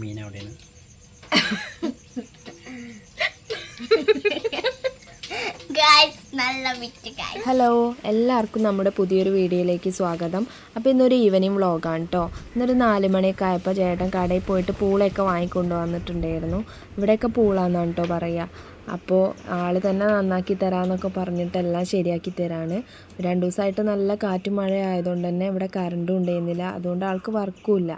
മീൻ guys hello എല്ലാവർക്കും നമ്മുടെ പുതിയൊരു വീഡിയോയിലേക്ക് സ്വാഗതം. അപ്പോൾ ഇന്നൊരു ഈവനിങ് വ്ളോഗാണ് കേട്ടോ ഇന്നൊരു നാല് മണിയൊക്കെ ആയപ്പോൾ ചേട്ടൻ കടയിൽ പോയിട്ട് പൂളയൊക്കെ വാങ്ങിക്കൊണ്ട് വന്നിട്ടുണ്ടായിരുന്നു. ഇവിടെയൊക്കെ പൂളാന്നാണ് കേട്ടോ പറയുക അപ്പോൾ ആൾ തന്നെ നന്നാക്കി തരാമെന്നൊക്കെ പറഞ്ഞിട്ട് എല്ലാം ശരിയാക്കി തരാണ്. രണ്ട് ദിവസമായിട്ട് നല്ല കാറ്റും മഴ ആയതുകൊണ്ട് തന്നെ ഇവിടെ കറണ്ടും ഉണ്ടായിരുന്നില്ല. അതുകൊണ്ട് ആൾക്ക് വർക്കും ഇല്ല.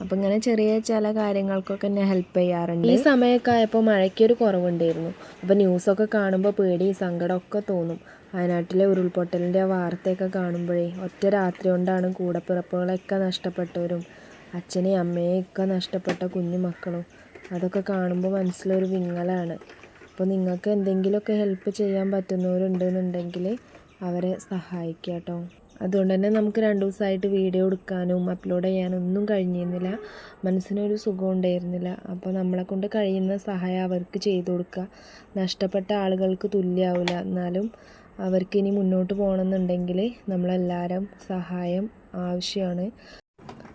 അപ്പം ഇങ്ങനെ ചെറിയ ചില കാര്യങ്ങൾക്കൊക്കെ എന്നെ ഹെൽപ്പ് ചെയ്യാറുണ്ട്. ഈ സമയമൊക്കെ ആയപ്പോൾ മഴയ്ക്കൊരു കുറവുണ്ടായിരുന്നു. അപ്പോൾ ന്യൂസൊക്കെ കാണുമ്പോൾ പേടി സങ്കടമൊക്കെ തോന്നും. വയനാട്ടിലെ ഉരുൾപൊട്ടലിന്റെ വാർത്തയൊക്കെ കാണുമ്പോഴേ ഒറ്റ രാത്രി കൊണ്ടാണ് കൂടപ്പിറപ്പുകളൊക്കെ നഷ്ടപ്പെട്ടവരും അച്ഛനെയും അമ്മയെയും ഒക്കെ നഷ്ടപ്പെട്ട കുഞ്ഞു മക്കളും. അതൊക്കെ കാണുമ്പോൾ മനസ്സിലൊരു വിങ്ങലാണ്. അപ്പോൾ നിങ്ങൾക്ക് എന്തെങ്കിലുമൊക്കെ ഹെൽപ്പ് ചെയ്യാൻ പറ്റുന്നവരുണ്ടെന്നുണ്ടെങ്കിൽ അവരെ സഹായിക്കുക കേട്ടോ അതുകൊണ്ട് തന്നെ നമുക്ക് രണ്ട് ദിവസമായിട്ട് വീഡിയോ എടുക്കാനും അപ്ലോഡ് ചെയ്യാനും ഒന്നും കഴിഞ്ഞിരുന്നില്ല. മനസ്സിനൊരു സുഖം ഉണ്ടായിരുന്നില്ല. അപ്പോൾ നമ്മളെ കൊണ്ട് കഴിയുന്ന സഹായം അവർക്ക് ചെയ്തു കൊടുക്കുക. നഷ്ടപ്പെട്ട ആളുകൾക്ക് തുല്യമാവില്ല എന്നാലും അവർക്ക് ഇനി മുന്നോട്ട് പോകണമെന്നുണ്ടെങ്കിൽ നമ്മളെല്ലാവരും സഹായം ആവശ്യമാണ്.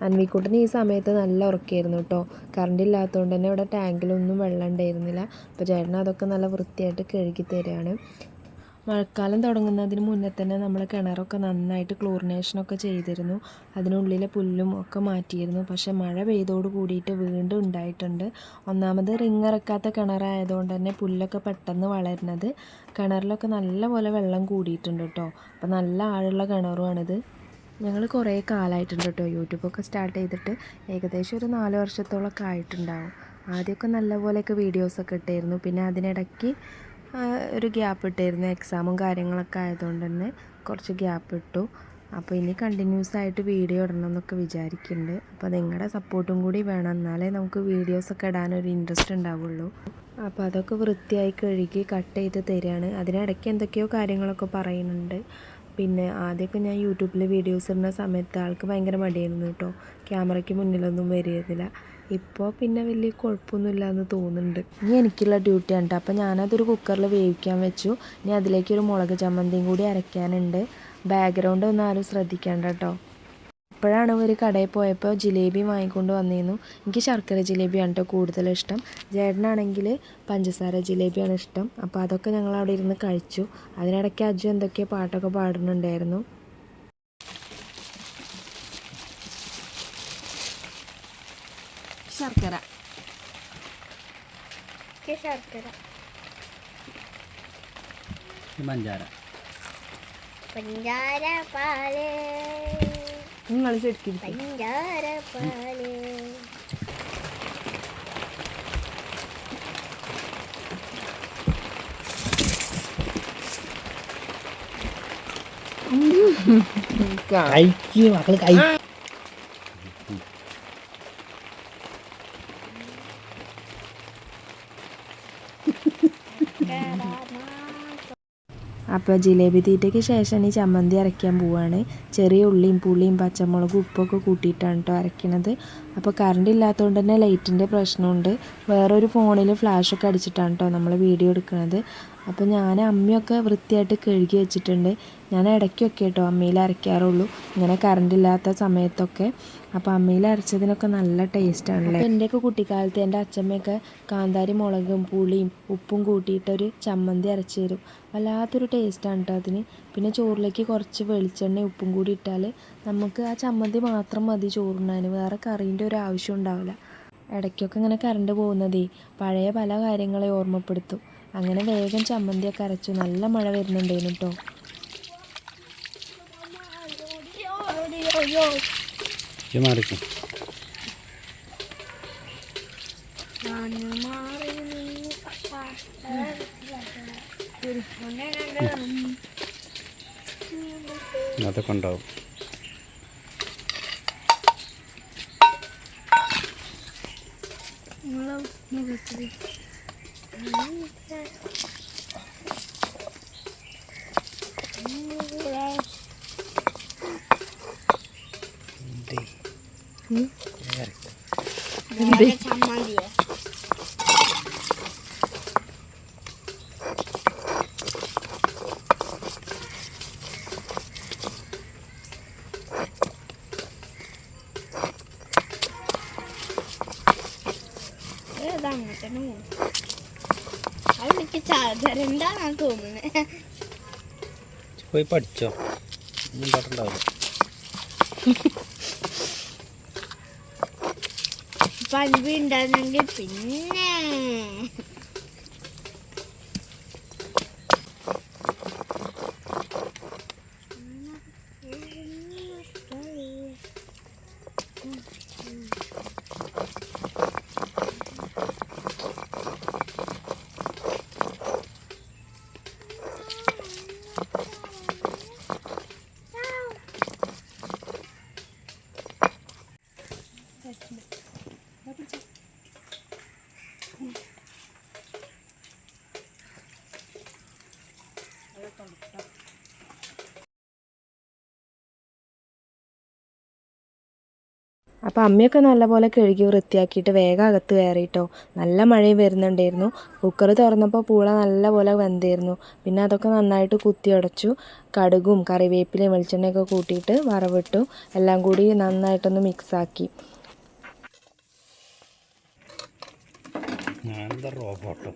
അൻവിക്കുട്ടന് ഈ സമയത്ത് നല്ല ഉറക്കമായിരുന്നു കേട്ടോ. കറണ്ട് ഇല്ലാത്തതുകൊണ്ട് തന്നെ ഇവിടെ ടാങ്കിലൊന്നും വെള്ളം ഉണ്ടായിരുന്നില്ല. അപ്പോൾ ചേട്ടൻ അതൊക്കെ നല്ല വൃത്തിയായിട്ട് കഴുകി തരികയാണ് മഴക്കാലം തുടങ്ങുന്നതിന് മുന്നേ തന്നെ നമ്മൾ കിണറൊക്കെ നന്നായിട്ട് ക്ലോറിനേഷനൊക്കെ ചെയ്തിരുന്നു. അതിനുള്ളിലെ പുല്ലും ഒക്കെ മാറ്റിയിരുന്നു. പക്ഷേ മഴ പെയ്തോട് കൂടിയിട്ട് വീണ്ടും ഉണ്ടായിട്ടുണ്ട്. ഒന്നാമത് റിങ് ഇറക്കാത്ത കിണറായതുകൊണ്ട് തന്നെ പുല്ലൊക്കെ പെട്ടെന്ന് വളരുന്നത്. കിണറിലൊക്കെ നല്ല പോലെ വെള്ളം കൂടിയിട്ടുണ്ട് കേട്ടോ. അപ്പോൾ നല്ല ആഴുള്ള കിണറുമാണിത് ഞങ്ങൾ കുറേ കാലമായിട്ടുണ്ട് കേട്ടോ യൂട്യൂബൊക്കെ സ്റ്റാർട്ട് ചെയ്തിട്ട്. ഏകദേശം ഒരു നാല് വർഷത്തോളമൊക്കെ ആയിട്ടുണ്ടാവും. ആദ്യമൊക്കെ നല്ലപോലെയൊക്കെ വീഡിയോസൊക്കെ ഇട്ടായിരുന്നു പിന്നെ അതിനിടയ്ക്ക് ഒരു ഗ്യാപ്പ് ഇട്ടായിരുന്നു എക്സാമും കാര്യങ്ങളൊക്കെ ആയതുകൊണ്ട് തന്നെ കുറച്ച് ഗ്യാപ്പ് ഇട്ടു. അപ്പോൾ ഇനി കണ്ടിന്യൂസ് ആയിട്ട് വീഡിയോ ഇടണം എന്നൊക്കെ വിചാരിക്കുന്നുണ്ട് അപ്പോൾ നിങ്ങളുടെ സപ്പോർട്ടും കൂടി വേണം. എന്നാലേ നമുക്ക് വീഡിയോസൊക്കെ ഇടാനൊരു ഇൻട്രസ്റ്റ് ഉണ്ടാവുള്ളൂ അപ്പോൾ അതൊക്കെ വൃത്തിയായി കഴുകി കട്ട് ചെയ്ത് തരികയാണ് അതിനിടയ്ക്ക് എന്തൊക്കെയോ കാര്യങ്ങളൊക്കെ പറയുന്നുണ്ട്. പിന്നെ ആദ്യമൊക്കെ ഞാൻ യൂട്യൂബിൽ വീഡിയോസ് ഇടുന്ന സമയത്ത് ആൾക്ക് ഭയങ്കര മടിയായിരുന്നു കേട്ടോ. ക്യാമറയ്ക്ക് മുന്നിലൊന്നും വരികയില്ല ഇപ്പോൾ പിന്നെ വലിയ കുഴപ്പമൊന്നുമില്ല എന്ന് തോന്നുന്നുണ്ട്. ഇനി എനിക്കുള്ള ഡ്യൂട്ടി ആണ് അപ്പോൾ ഞാനതൊരു കുക്കറിൽ വേവിക്കാൻ വെച്ചു. ഇനി അതിലേക്ക് ഒരു മുളക് ചമ്മന്തിയും കൂടി അരയ്ക്കാനുണ്ട്. ബാക്ക്ഗ്രൗണ്ട് ഒന്നും ആരും ശ്രദ്ധിക്കേണ്ട കേട്ടോ അപ്പോഴാണ് ഒരു കടയിൽ പോയപ്പോൾ ജിലേബി വാങ്ങിക്കൊണ്ട് വന്നിരുന്നു എനിക്ക് ശർക്കര ജിലേബിയാണ് കേട്ടോ കൂടുതൽ ഇഷ്ടം. ചേട്ടനാണെങ്കിൽ പഞ്ചസാര ജിലേബിയാണ് ഇഷ്ടം. അപ്പോൾ അതൊക്കെ ഞങ്ങൾ അവിടെ ഇരുന്ന് കഴിച്ചു. അതിനിടയ്ക്ക് അജു എന്തൊക്കെയോ പാട്ടൊക്കെ പാടുന്നുണ്ടായിരുന്നു. ശർക്കര ശർക്കര പഞ്ചാര പഞ്ചാര പാൽ നിങ്ങൾ ശരിക്കും പഞ്ചാര പാൽ കഴിക്കും മക്കൾ കഴി അപ്പോൾ ജിലേബി തീറ്റയ്ക്ക് ശേഷം ഈ ചമ്മന്തി അരയ്ക്കാൻ പോവുകയാണ് ചെറിയ ഉള്ളിയും പുളിയും പച്ചമുളകും ഉപ്പൊക്കെ കൂട്ടിയിട്ടാണ് കേട്ടോ അരയ്ക്കണത്. അപ്പോൾ കറണ്ട് ഇല്ലാത്തതുകൊണ്ട് തന്നെ ലൈറ്റിന്റെ പ്രശ്നമുണ്ട്. വേറൊരു ഫോണിൽ ഫ്ലാഷൊക്കെ അടിച്ചിട്ടാണ് കേട്ടോ നമ്മൾ വീഡിയോ എടുക്കുന്നത് അപ്പോൾ ഞാൻ അമ്മയൊക്കെ വൃത്തിയായിട്ട് കഴുകി വെച്ചിട്ടുണ്ട്. ഞാൻ ഇടയ്ക്കൊക്കെ കേട്ടോ അമ്മിയിൽ അരയ്ക്കാറുള്ളൂ. ഇങ്ങനെ കറണ്ട് ഇല്ലാത്ത സമയത്തൊക്കെ. അപ്പോൾ അമ്മയിൽ അരച്ചതിനൊക്കെ നല്ല ടേസ്റ്റാണല്ലേ എന്റെയൊക്കെ കുട്ടിക്കാലത്ത് എന്റെ അച്ഛമ്മയൊക്കെ കാന്താരി മുളകും പുളിയും ഉപ്പും കൂട്ടിയിട്ടൊരു ചമ്മന്തി അരച്ച് തരും. വല്ലാത്തൊരു ടേസ്റ്റാണ് കേട്ടോ അതിന്. പിന്നെ ചോറിലേക്ക് കുറച്ച് വെളിച്ചെണ്ണയും ഉപ്പും കൂടി ഇട്ടാൽ നമുക്ക് ആ ചമ്മന്തി മാത്രം മതി ചോറുണ്ണാൻ വേറെ കറീന്റെ ഒരു ആവശ്യം ഉണ്ടാവില്ല. ഇടയ്ക്കൊക്കെ ഇങ്ങനെ കറണ്ട് പോകുന്നതേ പഴയ പല കാര്യങ്ങളെ ഓർമ്മപ്പെടുത്തും. അങ്ങനെ വേഗം ചമ്മന്തിയൊക്കെ അരച്ചു. നല്ല മഴ വരുന്നുണ്ടായിരുന്നു കേട്ടോ ഇത് മാറിക്കും അതൊക്കെ ഉണ്ടാവും ചമ്മന്തിയോ അത് അങ്ങനെ അത് എനിക്ക് ചതരണ്ടാന്നാ തോന്നുന്നത് പോയി പഠിച്ചോ. ഒന്നും പാട്ടുണ്ടാവില്ല പൻപ് ഉണ്ടായിരുന്നെങ്കിൽ പിന്നെ അപ്പോൾ അമ്മയൊക്കെ നല്ലപോലെ കഴുകി വൃത്തിയാക്കിയിട്ട് വേഗം അകത്ത് കയറിയിട്ടോ. നല്ല മഴയും വരുന്നുണ്ടായിരുന്നു. കുക്കർ തുറന്നപ്പോൾ പൂള നല്ലപോലെ വെന്തിരുന്നു. പിന്നെ അതൊക്കെ നന്നായിട്ട് കുത്തി ഉടച്ചു. കടുകും കറിവേപ്പിലയും വെളിച്ചെണ്ണയൊക്കെ കൂട്ടിയിട്ട് വറവിട്ടു. എല്ലാം കൂടി നന്നായിട്ടൊന്ന് മിക്സാക്കി ഞാൻ റോബോട്ടോ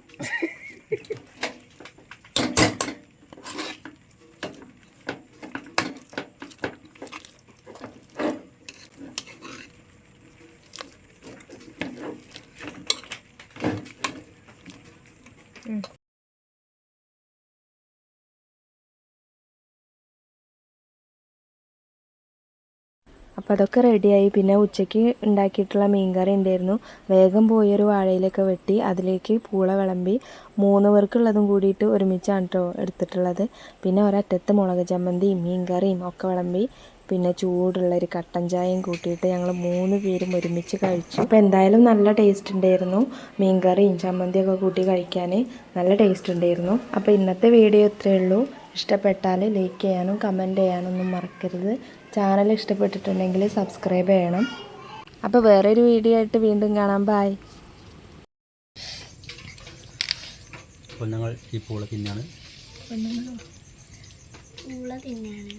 അപ്പോൾ അതൊക്കെ റെഡിയായി പിന്നെ ഉച്ചയ്ക്ക് ഉണ്ടാക്കിയിട്ടുള്ള മീൻകറി ഉണ്ടായിരുന്നു. വേഗം പോയൊരു വാഴയിലൊക്കെ വെട്ടി അതിലേക്ക് പൂള വിളമ്പി മൂന്ന് പേർക്കുള്ളതും കൂടിയിട്ട് ഒരുമിച്ചാണ് കേട്ടോ എടുത്തിട്ടുള്ളത്. പിന്നെ ഒരറ്റത്ത് മുളക് ചമ്മന്തിയും മീൻകറിയും ഒക്കെ വിളമ്പി പിന്നെ ചൂടുള്ള ഒരു കട്ടൻ ചായയും കൂട്ടിയിട്ട് ഞങ്ങൾ മൂന്ന് പേരും ഒരുമിച്ച് കഴിച്ചു. അപ്പോൾ എന്തായാലും നല്ല ടേസ്റ്റ് ഉണ്ടായിരുന്നു. മീൻകറിയും ചമ്മന്തിയൊക്കെ കൂട്ടി കഴിക്കാൻ നല്ല ടേസ്റ്റ് ഉണ്ടായിരുന്നു. അപ്പോൾ ഇന്നത്തെ വീഡിയോ ഇത്രയേ ഉള്ളൂ. ഇഷ്ടപ്പെട്ടാൽ ലൈക്ക് ചെയ്യാനും കമന്റ് ചെയ്യാനൊന്നും മറക്കരുത്. ചാനൽ ഇഷ്ടപ്പെട്ടിട്ടുണ്ടെങ്കിൽ സബ്സ്ക്രൈബ് ചെയ്യണം. അപ്പോൾ വേറൊരു വീഡിയോ ആയിട്ട് വീണ്ടും കാണാം. ബായ് ഞങ്ങൾ ഈ പൂള പിന്നാണ് പൂള തിന്നാണ്.